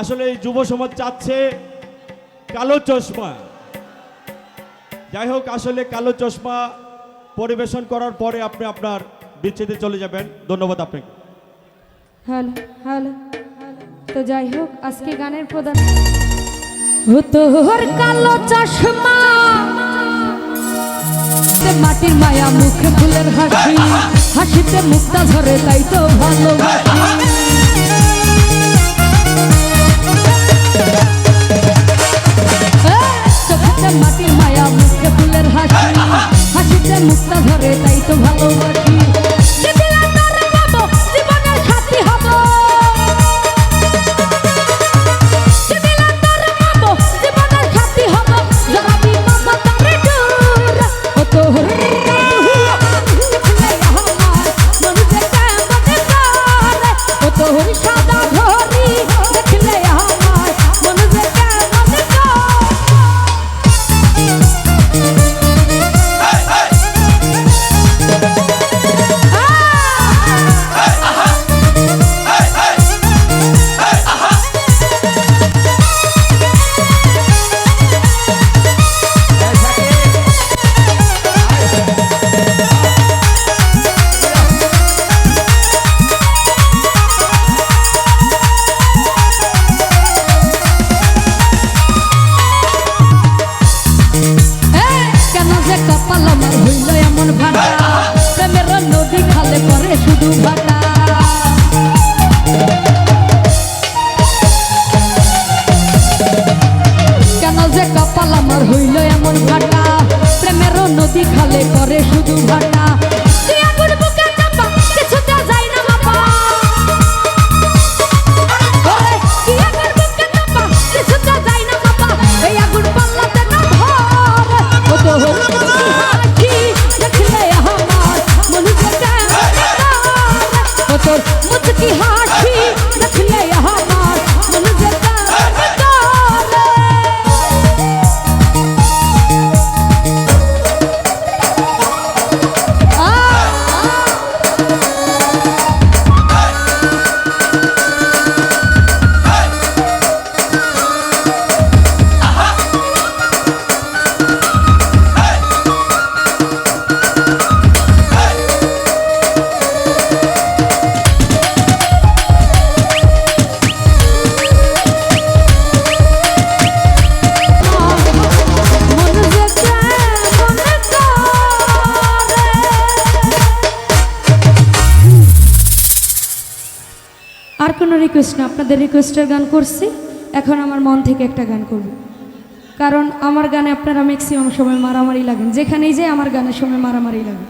আসলে এই যুব সমাজ চাচ্ছে কালো চশমা। যাই হোক, আসলে কালো চশমা পরিবেশন করার পরে আপনি আপনার বিচ্ছেদে চলে যাবেন। ধন্যবাদ আপনাকে। হ্যালো হ্যালো, তো যাই হোক, আজকে গানের প্রধান তোর কালো চশমা। মাটির মায়া, মুখে ফুলের হাসি। হাসিতে মুক্তা ধরে তাই তো ভালোবাসি। মুক্তা ধরে ভাটা প্রেমের নদী কেন যে কপাল আমার হইল এমন ভাটা? প্রেমের নদী খালে করে শুধু করে। ও তোর মুচকি হাসি কোনো রিকোয়েস্ট না, আপনাদের রিকোয়েস্টের গান করছি। এখন আমার মন থেকে একটা গান করব কারণ আমার গানে আপনারা ম্যাক্সিমাম সময় মারামারি লাগেন। যেখানেই যে আমার গানের সময় মারামারি লাগে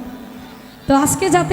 তো আজকে যাতে